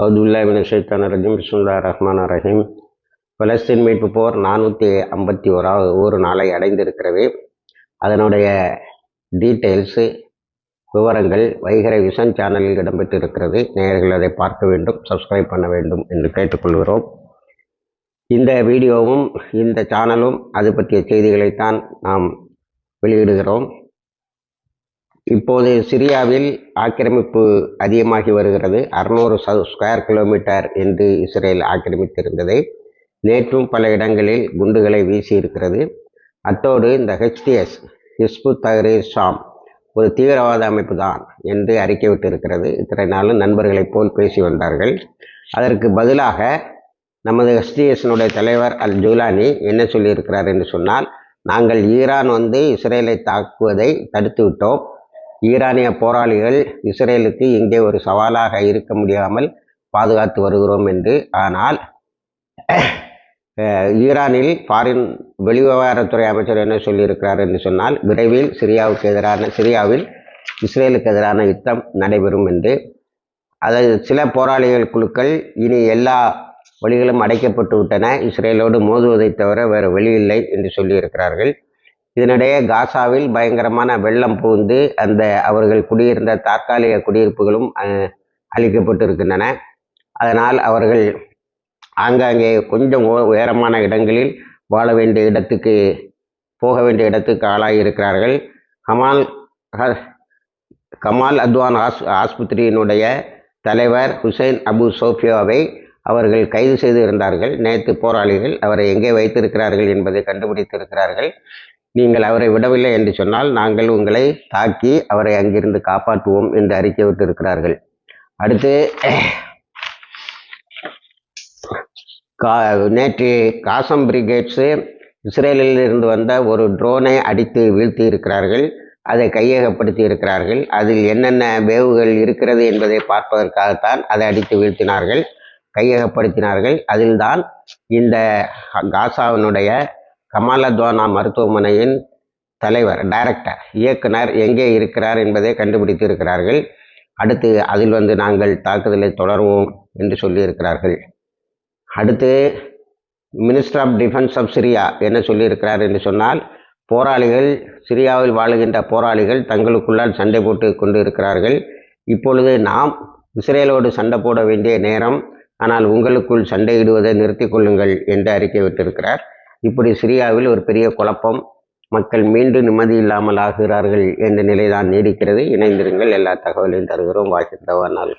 அவுதுல்லாமின் ஷைத்தான் ரஜீம். பிஸ்முல்லா ரஹ்மான் ரஹீம். பலஸ்தீன் மீட்பு போர் நானூற்றி ஐம்பத்தி ஓராவது ஒரு நாளை அடைந்திருக்கிறது. அதனுடைய டீட்டெயில்ஸு விவரங்கள் வைகரை விஷன் சேனலில் இடம்பெற்றிருக்கிறது. நேயர்கள் அதை பார்க்க வேண்டும் சப்ஸ்கிரைப் பண்ண வேண்டும் என்று கேட்டுக்கொள்கிறோம். இந்த வீடியோவும் இந்த சேனலும் அது பற்றிய செய்திகளைத்தான் நாம் வெளியிடுகிறோம். இப்போது சிரியாவில் ஆக்கிரமிப்பு அதிகமாகி வருகிறது. அறுநூறு ஸ்கொயர் கிலோமீட்டர் என்று இஸ்ரேல் ஆக்கிரமித்திருந்தது. நேற்றும் பல இடங்களில் குண்டுகளை வீசி இருக்கிறது அத்தோடு இந்த ஹெச்டிஎஸ் ஹிஸ்பு தஹரீர் ஷாம் ஒரு தீவிரவாத அமைப்பு தான் என்று அறிக்கை விட்டிருக்கிறது. இத்தனை நாளும் நண்பர்களைப் போல் பேசி வந்தார்கள். அதற்கு பதிலாக நமது ஹெச்டிஎஸ்னுடைய தலைவர் அல் ஜூலானி என்ன சொல்லியிருக்கிறார் என்று சொன்னால் நாங்கள் ஈரான் வந்து இஸ்ரேலை தாக்குவதை தடுத்து விட்டோம். ஈரானிய போராளிகள் இஸ்ரேலுக்கு இங்கே ஒரு சவாலாக இருக்க முடியாமல் பாதுகாத்து வருகிறோம் என்று. ஆனால் ஈரானில் ஃபாரின் வெளிவிவகாரத்துறை அமைச்சர் என்ன சொல்லியிருக்கிறார் என்று சொன்னால் விரைவில் சிரியாவுக்கு எதிரான சிரியாவில் இஸ்ரேலுக்கு எதிரான யுத்தம் நடைபெறும் என்று. அதாவது சில போராளிகள் குழுக்கள் இனி எல்லா வழிகளும் அடைக்கப்பட்டு விட்டன இஸ்ரேலோடு மோதுவதை தவிர வேறு வழியில்லை என்று சொல்லியிருக்கிறார்கள். இதனிடையே காசாவில் பயங்கரமான வெள்ளம் புகுந்து அந்த அவர்கள் குடியிருந்த தற்காலிக குடியிருப்புகளும் அளிக்கப்பட்டிருக்கின்றன அதனால் அவர்கள் ஆங்காங்கே கொஞ்சம் உயரமான இடங்களில் வாழ வேண்டிய இடத்துக்கு போக வேண்டிய இடத்துக்கு ஆளாகி இருக்கிறார்கள் கமால் கமால் அத்வான் ஆஸ் ஆஸ்பத்திரியினுடைய தலைவர் ஹுசைன் அபு சோஃபியாவை அவர்கள் கைது செய்து இருந்தார்கள் நேற்று போராளிகள் அவரை எங்கே வைத்திருக்கிறார்கள் என்பதை கண்டுபிடித்திருக்கிறார்கள். நீங்கள் அவரை விடவில்லை என்று சொன்னால் நாங்கள் உங்களை தாக்கி அவரை அங்கிருந்து காப்பாற்றுவோம் என்று அறிக்கை விட்டு இருக்கிறார்கள் அடுத்து கா நேற்று காசம் பிரிகேட்ஸு இஸ்ரேலில் இருந்து வந்த ஒரு ட்ரோனை அடித்து வீழ்த்தி இருக்கிறார்கள் அதை கையகப்படுத்தி இருக்கிறார்கள். அதில் என்னென்ன வேவுகள் இருக்கிறது என்பதை பார்ப்பதற்காகத்தான் அதை அடித்து வீழ்த்தினார்கள் கையகப்படுத்தினார்கள். அதில்தான் இந்த காசாவினுடைய கமாலத்வானா மருத்துவமனையின் தலைவர் டைரக்டர் இயக்குனர் எங்கே இருக்கிறார் என்பதை கண்டுபிடித்து இருக்கிறார்கள் அடுத்து அதில் வந்து நாங்கள் தாக்குதலை தொடருவோம் என்று சொல்லியிருக்கிறார்கள். அடுத்து minister of defence of Syria என்ன சொல்லியிருக்கிறார் என்று சொன்னால் போராளிகள் சிரியாவில் வாழுகின்ற போராளிகள் தங்களுக்குள்ளால் சண்டை போட்டு கொண்டு இருக்கிறார்கள் இப்பொழுது நாம் இஸ்ரேலோடு சண்டை போட வேண்டிய நேரம் ஆனால் உங்களுக்குள் சண்டையிடுவதை நிறுத்தி கொள்ளுங்கள் என்று அறிக்கை விட்டிருக்கிறார். இப்படி சிரியாவில் ஒரு பெரிய குழப்பம். மக்கள் மீண்டும் நிம்மதி இல்லாமல் ஆகிறார்கள் என்ற நிலைதான் நீடிக்கிறது. இணைந்திருங்கள். எல்லா தகவலையும் தருகிறோம். வாசித்தவா நாள்